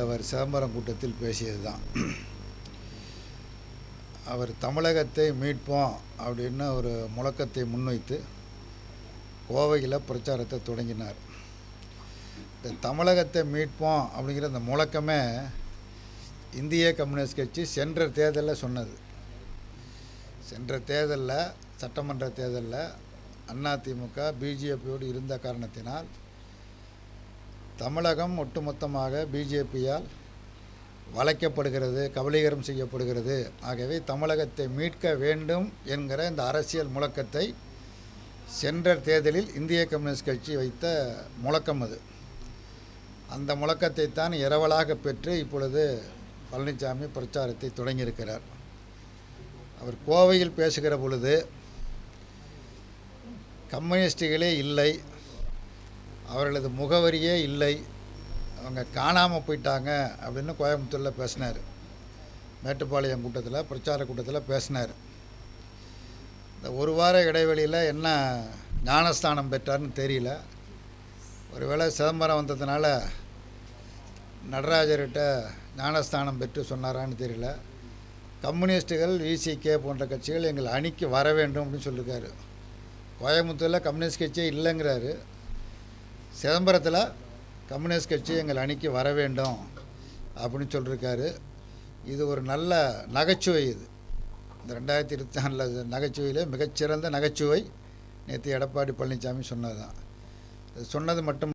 அவர் சிதம்பரம் கூட்டத்தில் பேசியது தான் அவர் தமிழகத்தை மீட்போம் அப்படின்னு ஒரு முழக்கத்தை முன்வைத்து கோவையில் பிரச்சாரத்தை தொடங்கினார். இந்த தமிழகத்தை மீட்போம் அப்படிங்கிற அந்த முழக்கமே இந்திய கம்யூனிஸ்ட் கட்சி சென்ற தேர்தலில் சொன்னது. சென்ற தேர்தலில் சட்டமன்ற தேர்தலில் அதிமுக பிஜேபியோடு இருந்த காரணத்தினால் தமிழகம் ஒட்டுமொத்தமாக பிஜேபியால் வளைக்கப்படுகிறது கபலீகரம் செய்யப்படுகிறது. ஆகவே தமிழகத்தை மீட்க வேண்டும் என்கிற இந்த அரசியல் முழக்கத்தை சென்ற தேர்தலில் இந்திய கம்யூனிஸ்ட் கட்சி வைத்த முழக்கம் அது. அந்த முழக்கத்தை தான் இரவலாக பெற்று இப்பொழுது பழனிசாமி பிரச்சாரத்தை தொடங்கியிருக்கிறார். அவர் கோவையில் பேசுகிற பொழுது கம்யூனிஸ்டுகளே இல்லை அவர்களது முகவரியே இல்லை. அவங்க காணாமல் போயிட்டாங்க அப்படின்னு கோயம்புத்தூரில் பேசினார். மேட்டுப்பாளையம் கூட்டத்தில் பிரச்சார கூட்டத்தில் பேசினார். இந்த ஒரு வார இடைவெளியில் என்ன ஞானஸ்தானம் பெற்றார்னு தெரியல. ஒருவேளை சிதம்பரம் வந்ததுனால நடராஜர்கிட்ட ஞானஸ்தானம் பெற்று சொன்னாரான்னு தெரியல. கம்யூனிஸ்ட்டுகள் விசிகே போன்ற கட்சிகள் எங்கள் அணிக்கு வர வேண்டும் அப்படின்னு சொல்லியிருக்காரு கோயம்புத்தூரில் கம்யூனிஸ்ட் கட்சியே இல்லைங்கிறாரு. சிதம்பரத்தில் கம்யூனிஸ்ட் கட்சி எங்கள் அணிக்கு வர வேண்டும் அப்படின்னு சொல்லியிருக்காரு இது ஒரு நல்ல நகைச்சுவை இது. இந்த ரெண்டாயிரத்தி இருபத்தி நாலில் நகைச்சுவையில் மிகச்சிறந்த நகைச்சுவை. நேற்று எடப்பாடி பழனிசாமி சொன்னது தான் சொன்னது மட்டும்